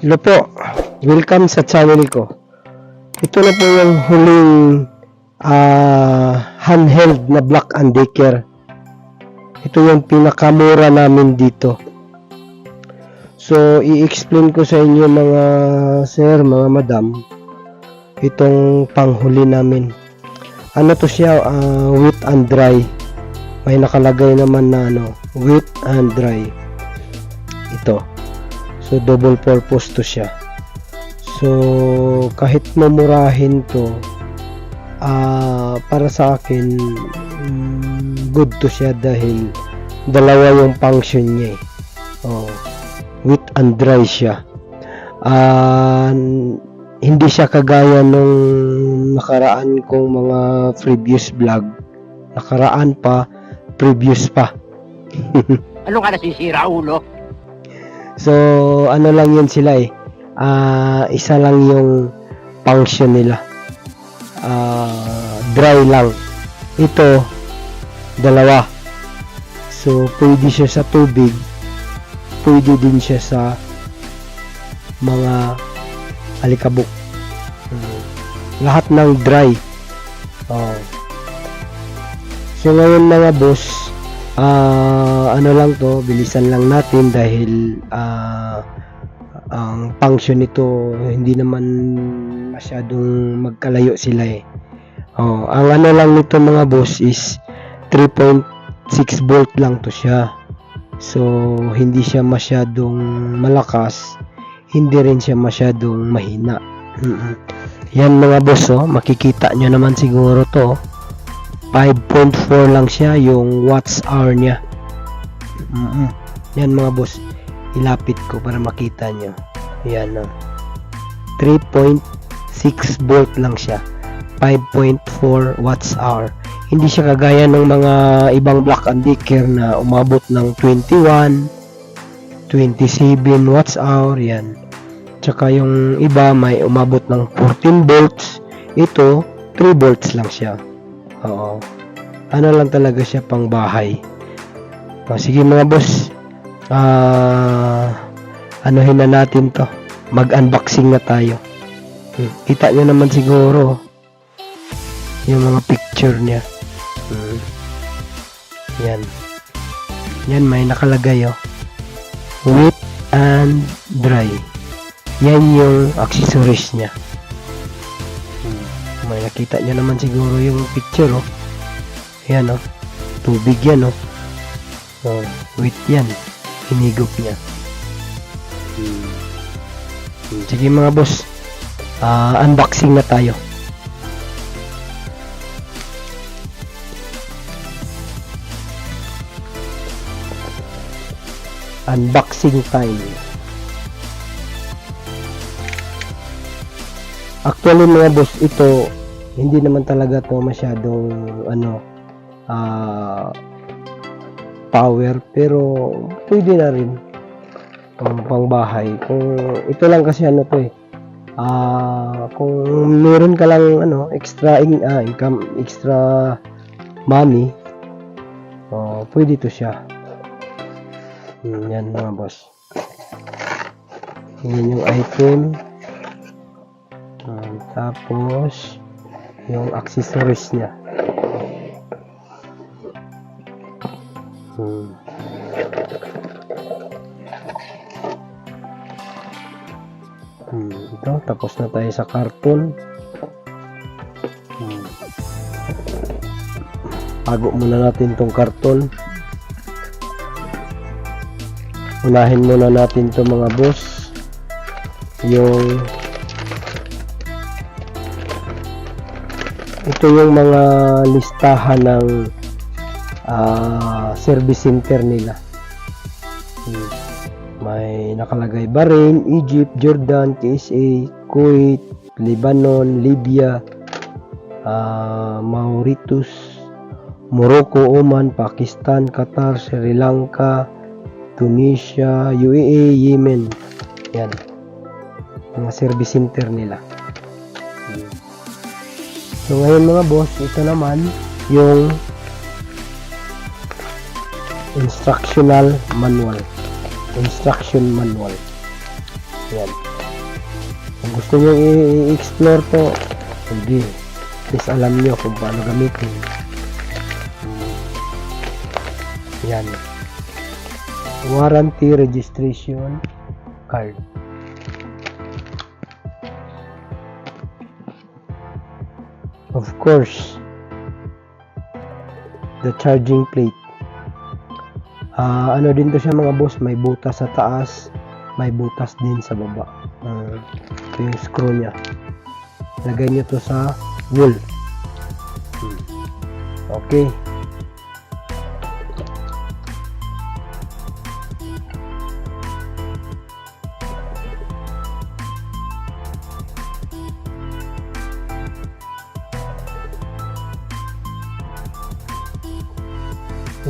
Hello po. Welcome sa channel ko. Ito na po yung huling ah, handheld na Black and Decker. Ito yung pinakamura namin dito. So, i-explain ko sa inyo mga sir, mga madam, itong panghuli namin. Ano to siya, ah, wet and dry. May nakalagay naman na ano, wet and dry. Ito. So, double purpose to siya. So, kahit mamurahin to, ah para sa akin, mm, good to siya dahil dalawa yung function niya eh. Oh, wet and dry siya. Ah, hindi siya kagaya nung nakaraan kong mga previous vlog. Nakaraan pa, previous pa. Ano ka nasisira, ulo? So, ano lang yun sila eh. Ah, isa lang yung function nila. Ah, dry lang. Ito, dalawa. So, pwede siya sa tubig. Pwede din siya sa mga alikabok. Hmm. Lahat ng dry. Oh. So, ngayon mga boss, Ah, ano lang to, bilisan lang natin dahil ah, ang function nito hindi naman masyadong magkalayo sila eh. Oh, ang ano lang nito mga boss is 3.6 volt lang to siya. So, hindi siya masyadong malakas, hindi rin siya masyadong mahina. Yan mga boss, oh, makikita nyo naman siguro to. Oh. 5.4 lang siya yung watts hour niya. Mm-mm. Yan mga boss. Ilapit ko para makita nyo. Yan oh. 3.6 volt lang siya. 5.4 watts hour. Hindi siya kagaya ng mga ibang Black and Decker na umabot ng 21, 27 watts hour. Yan. Tsaka yung iba may umabot ng 14 volts. Ito, 3 volts lang siya. Oo. Ano lang talaga siya pang bahay. O, sige mga boss. Ah, anuhin na natin to. Mag-unboxing na tayo. Hmm, Kita nyo naman siguro yung mga picture niya. Hmm. Yan. Yan may nakalagay oh. Wet and dry. Yan yung accessories niya. Nakita nyo naman siguro yung picture, oh. Ayan, oh. Tubig yan, oh. Oh, wait yan. Hinigop niya. Hmm. Sige mga boss. Ah, unboxing na tayo. Unboxing time. Actually mga boss, ito hindi naman talaga to masyadong ano ah power pero pwede na rin pang pangbahay. Kung ito lang kasi ano to eh. Ah, kung meron ka lang ano extra in, ah, income, extra money, oh, pwede to siya. Hmm, yan mga boss. Yan yung item. Um, tapos, yung accessories niya. Hmm. Hmm, ito, tapos na tayo sa karton. Hmm. Pago muna natin tong karton. Unahin muna natin to mga boss. Yung ito yung mga listahan ng ah, service center nila. Hmm. May nakalagay Bahrain, Egypt, Jordan, KSA, Kuwait, Lebanon, Libya, ah, Mauritius, Morocco, Oman, Pakistan, Qatar, Sri Lanka, Tunisia, UAE, Yemen. Yan. Mga service center nila. So ngayon mga boss, ito naman yung instructional manual. Instruction manual. Yan. Kung gusto nyo i-explore to, hindi. At least alam nyo kung paano gamitin. Yan. Warranty registration card. Of course, the charging plate. Ah, ano din to siya mga boss, may butas sa taas, may butas din sa baba. Ah, ito yung screw niya. Lagay niyo to sa wool. Hmm. Okay.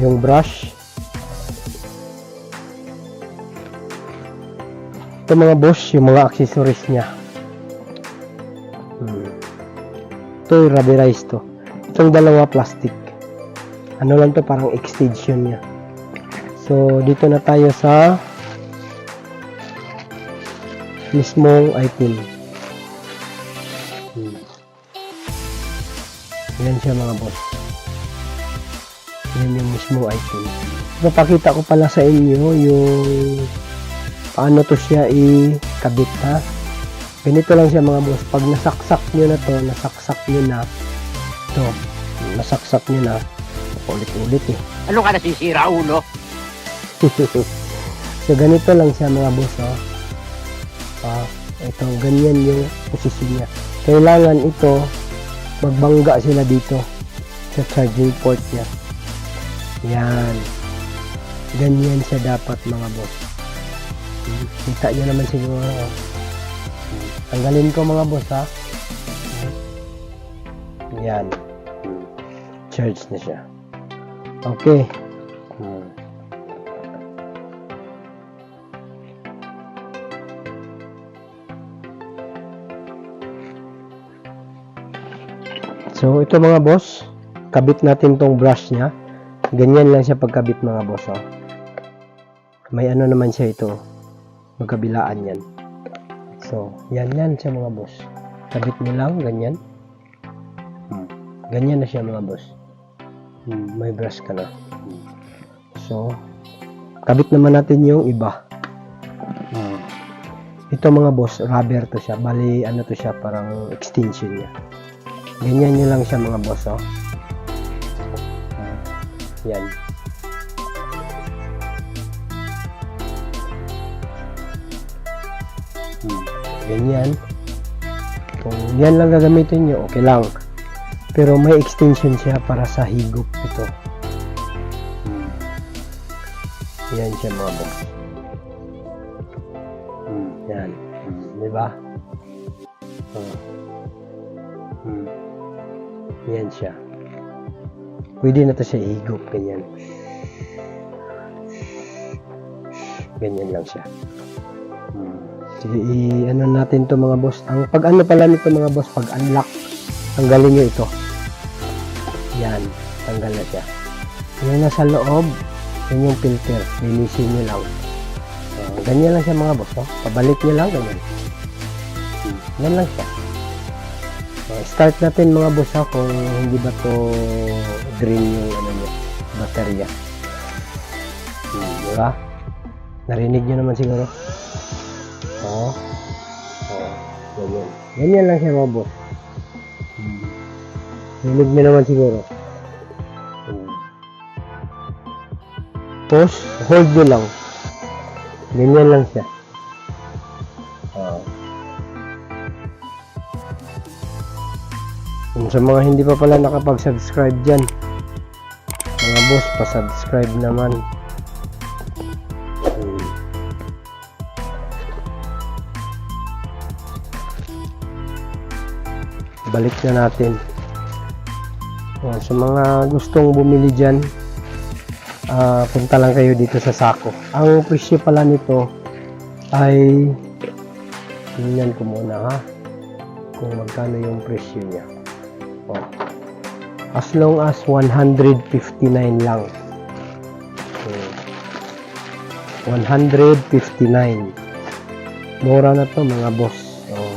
Yung brush. Ito mga boss, yung mga accessories niya. Hmm. Ito yung rubberized to. Itong dalawa plastic. Ano lang to, parang extension niya. So, dito na tayo sa mismong item. Hmm. Yan siya mga boss. Yan yung mismong item. Papakita ko pala sa inyo yung paano to siya i-kabit ha. Ganito lang siya mga boss. Pag nasaksak nyo na to, nasaksak nyo na to, nasaksak nyo na, ulit-ulit eh. Ano ka nasisira, ulo? so ganito lang siya mga boss oh. Ah, ito ganyan yung posisyon niya. Kailangan ito magbangga sila dito sa charging port niya. Yan. Ganyan siya dapat mga boss. Kita niyo naman siguro. oh. Tanggalin ko mga boss ha. Yan. Charge na siya. Okay. So, ito mga boss, kabit natin tong brush niya. Ganyan lang siya pagkabit mga boss. Oh. May ano naman siya ito. Magkabilaan yan. So, yan yan siya mga boss. Kabit mo lang, ganyan. Hmm. Ganyan na siya mga boss. Hmm, may brush ka na. Hmm. So, kabit naman natin yung iba. Hmm. Ito mga boss, rubber to siya. Bali, ano to siya, parang extension niya. Ganyan nyo lang siya mga boss, oh. Yan. Hmm. Ganyan. Kung yan lang gagamitin nyo, okay lang. Pero may extension siya para sa higop ito. Hmm. Yan siya mga boss. Hmm. Yan. Hmm. Di ba? Oh. Hmm. Yan siya. Pwede na to siya ihigop, ganyan. Ganyan lang siya. Hmm. Sige, i- ano natin to mga boss. Ang pag ano pala nito mga boss, pag unlock, tanggalin nyo ito. Yan, tanggal na siya. Yung nasa loob, yun yung filter. Linisin nyo lang. Ah, ganyan lang siya mga boss. Oh. Pabalik nyo lang, ganyan. Hmm. Yan lang siya. Start natin mga boss ha, kung hindi ba to green yung ano niya, baterya. Hmm, di? Narinig nyo naman siguro. Oo. Oo. Ganyan. Ganyan lang siya mga boss. Hmm. Narinig nyo naman siguro. Hmm. Pause, hold nyo lang. Ganyan lang siya. Kung sa mga hindi pa pala nakapag-subscribe dyan, mga boss, pa-subscribe naman. Hmm. Balik na natin. Oh, sa mga gustong bumili dyan, ah, punta lang kayo dito sa Sako. Ang presyo pala nito ay tingnan ko muna ha kung magkano yung presyo niya. Oh. As long as 159 lang. Hmm. 159. Mura na to mga boss. Oh.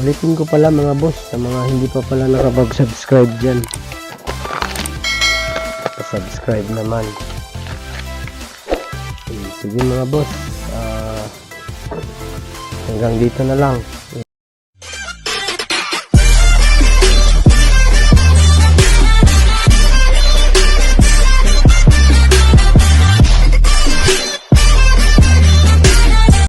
Ulitin ko pala mga boss, sa mga hindi pa pala nakapag-subscribe dyan. Pa-subscribe naman. Hmm, Sige mga boss, ah, hanggang dito na lang.